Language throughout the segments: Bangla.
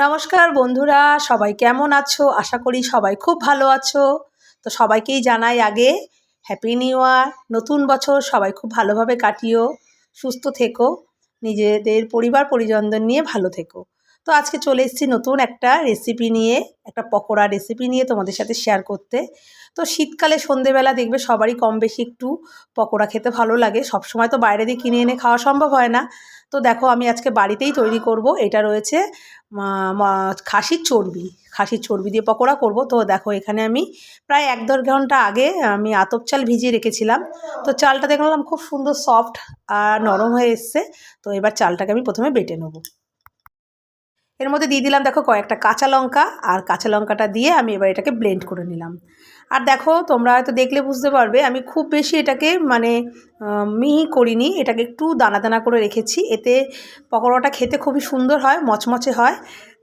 নমস্কার বন্ধুরা, সবাই কেমন আছো? আশা করি সবাই খুব ভালো আছো। তো সবাইকেই জানাই আগে হ্যাপি নিউ ইয়ার নতুন বছর সবাই খুব ভালোভাবে কাটিও, সুস্থ থেকো, নিজেদের পরিবার পরিজনদের নিয়ে ভালো থেকো। তো আজকে চলে এসেছি নতুন একটা রেসিপি নিয়ে, একটা পকোড়া রেসিপি নিয়ে তোমাদের সাথে শেয়ার করতে। তো শীতকালে সন্ধেবেলা দেখবে সবারই কম বেশি একটু পকোড়া খেতে ভালো লাগে। সবসময় তো বাইরে দিয়ে কিনে এনে খাওয়া সম্ভব হয় না। তো দেখো আমি আজকে বাড়িতেই তৈরি করব। এটা রয়েছে খাসির চর্বি। খাসির চর্বি দিয়ে পকোড়া করব। তো দেখো এখানে আমি প্রায় এক দেড় ঘণ্টা আগে আমি আতপ চাল ভিজিয়ে রেখেছিলাম। তো চালটা দেখলাম খুব সুন্দর সফট আর নরম হয়ে এসছে। তো এবার চালটাকে আমি প্রথমে বেটে নেব। এর মধ্যে দিয়ে দিলাম, দেখো কয়েকটা কাঁচা লঙ্কা আর কাঁচা লঙ্কাটা দিয়ে আমি এবার এটাকে ব্লেন্ড করে নিলাম। আর দেখো, তোমরা হয়তো দেখলে বুঝতে পারবে, আমি খুব বেশি এটাকে মানে মিহি করিনি, এটাকে একটু দানা দানা করে রেখেছি। এতে পকোড়াটা খেতে খুবই সুন্দর হয়, মচমচে হয়।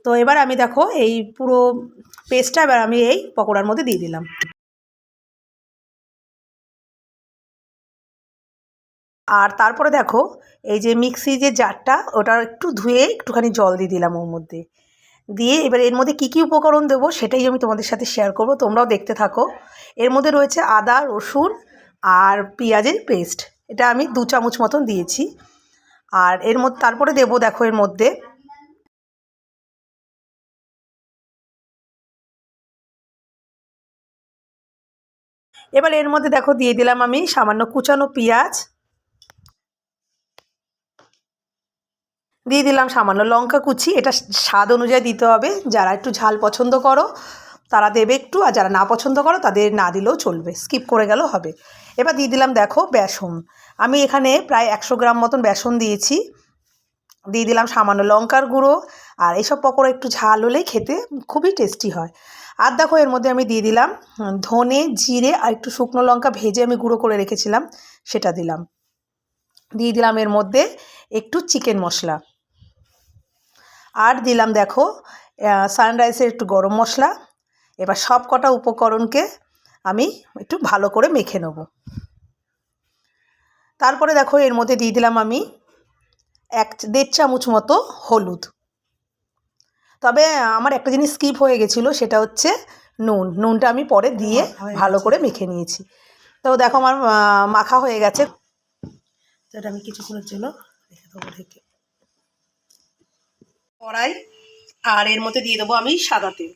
তো এবার আমি দেখো, এই পুরো পেস্টটা এবার আমি এই পকোড়ার মধ্যে দিয়ে দিলাম। আর তারপরে দেখো, এই যে মিক্সি যে জারটা, ওটা একটু ধুয়ে একটুখানি জল দিয়ে দিলাম ওর মধ্যে। দিয়ে এবার এর মধ্যে কী কী উপকরণ দেবো, সেটাই আমি তোমাদের সাথে শেয়ার করব, তোমরাও দেখতে থাকো। এর মধ্যে রয়েছে আদা, রসুন আর পেঁয়াজের পেস্ট এটা আমি দু চামচ মতন দিয়েছি। আর এর মধ্যে, তারপরে দেবো দেখো এর মধ্যে এবার এর মধ্যে দেখো দিয়ে দিলাম আমি সামান্য কুচানো পেঁয়াজ দিয়ে দিলাম সামান্য লঙ্কা কুচি। এটা স্বাদ অনুযায়ী দিতে হবে। যারা একটু ঝাল পছন্দ করো, তারা দেবে একটু, আর যারা না পছন্দ করো, তাদের না দিলেও চলবে। স্কিপ করে গেলেও হবে। এবার দিয়ে দিলাম, দেখো, বেসন। আমি এখানে প্রায় একশো গ্রাম মতন বেসন দিয়েছি। দিয়ে দিলাম সামান্য লঙ্কার গুঁড়ো, আর এইসব পকোড়া একটু ঝাল হলেই খেতে খুবই টেস্টি হয়। আর দেখো, এর মধ্যে আমি দিয়ে দিলাম ধনে, জিরে, আর একটু শুকনো লঙ্কা ভেজে আমি গুঁড়ো করে রেখেছিলাম, সেটা দিলাম। দিয়ে দিলাম এর মধ্যে একটু চিকেন মশলা। আর দিলাম দেখো সানরাইসের একটু গরম মশলা। এবার সব কটা উপকরণকে আমি একটু ভালো করে মেখে নেব। তারপরে দেখো এর মধ্যে দিয়ে দিলাম আমি এক দেড় চামচ মতো হলুদ। তবে আমার একটা জিনিস স্কিপ হয়ে গেছিল সেটা হচ্ছে নুন। নুনটা আমি পরে দিয়ে ভালো করে মেখে নিয়েছি। তো দেখো আমার মাখা হয়ে গেছে। তো এটা আমি কিছুক্ষণের জন্য রেখে দেবো ঢেকে। কড়াই, আর এর মধ্যে দিয়ে দেবো আমি সাদা তেল।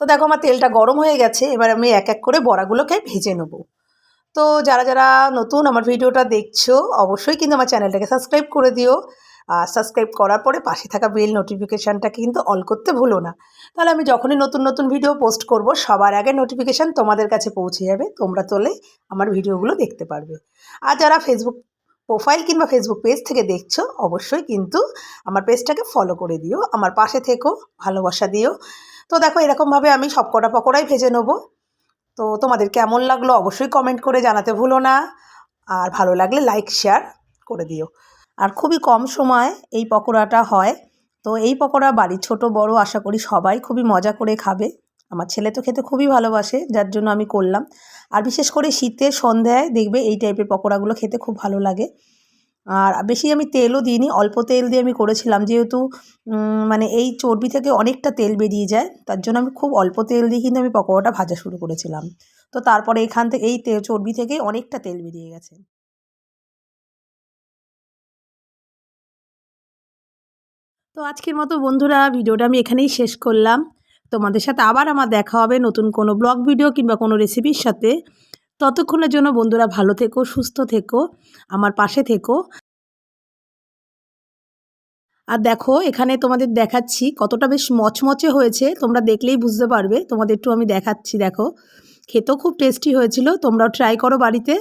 তো দেখো আমার তেলটা গরম হয়ে গেছে, এবার আমি এক এক করে বড়াগুলোকে ভেজে নেব। তো যারা যারা নতুন আমার ভিডিওটা দেখছ, অবশ্যই কিন্তু আমার চ্যানেলটাকে সাবস্ক্রাইব করে দিও। আর সাবস্ক্রাইব করার পরে পাশে থাকা বেল নোটিফিকেশানটাকে কিন্তু অল করতে ভুলো না। তাহলে আমি যখনই নতুন নতুন ভিডিও পোস্ট করব, সবার আগে নোটিফিকেশান তোমাদের কাছে পৌঁছে যাবে, তোমরা তোলে আমার ভিডিওগুলো দেখতে পারবে। আর যারা ফেসবুক প্রোফাইল কিংবা ফেসবুক পেজ থেকে দেখছ, অবশ্যই কিন্তু আমার পেজটাকে ফলো করে দিও, আমার পাশে থেকো, ভালোবাসা দিও। তো দেখো, এরকমভাবে আমি সব কটা পকোড়াই ভেজে নেব। তো তোমাদের কেমন লাগল অবশ্যই কমেন্ট করে জানাতে ভুলো না। আর ভালো লাগলে লাইক শেয়ার করে দিও। আর খুবই কম সময় এই পকোড়াটা হয়। তো এই পকোড়া বাড়ির ছোট, বড় আশা করি সবাই খুবই মজা করে খাবে। আমার ছেলে তো খেতে খুবই ভালোবাসে, যার জন্য আমি করলাম। আর বিশেষ করে শীতের সন্ধ্যায় দেখবে এই টাইপের পকোড়াগুলো খেতে খুব ভালো লাগে। আর বেশি আমি তেলও দিইনি, অল্প তেল দিয়ে আমি করেছিলাম। যেহেতু মানে এই চর্বি থেকে অনেকটা তেল বেরিয়ে যায়, তার জন্য আমি খুব অল্প তেল দিয়ে কিন্তু আমি পকোড়াটা ভাজা শুরু করেছিলাম। তো তারপরে এখান থেকে এই চর্বি থেকে অনেকটা তেল বেরিয়ে গেছে। তো আজকের মতো বন্ধুরা ভিডিওটা আমি এখানেই শেষ করলাম। তোমাদের সাথে আবার আমার দেখা হবে নতুন কোনো ব্লগ ভিডিও কিংবা কোনো রেসিপির সাথে। ততক্ষণের জন্য বন্ধুরা ভালো থেকো, সুস্থ থেকো, আমার পাশে থেকো। আর দেখো, এখানে তোমাদের দেখাচ্ছি কতটা বেশ মচমচে হয়েছে, তোমরা দেখলেই বুঝতে পারবে। তোমাদের একটু আমি দেখাচ্ছি, দেখো। খেতেও খুব টেস্টি হয়েছিল, তোমরাও ট্রাই করো বাড়িতে।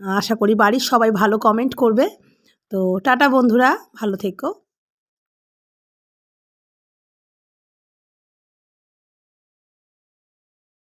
আশা করি বাড়ির সবাই ভালো কমেন্ট করবে। তো টাটা বন্ধুরা, ভালো থেকো।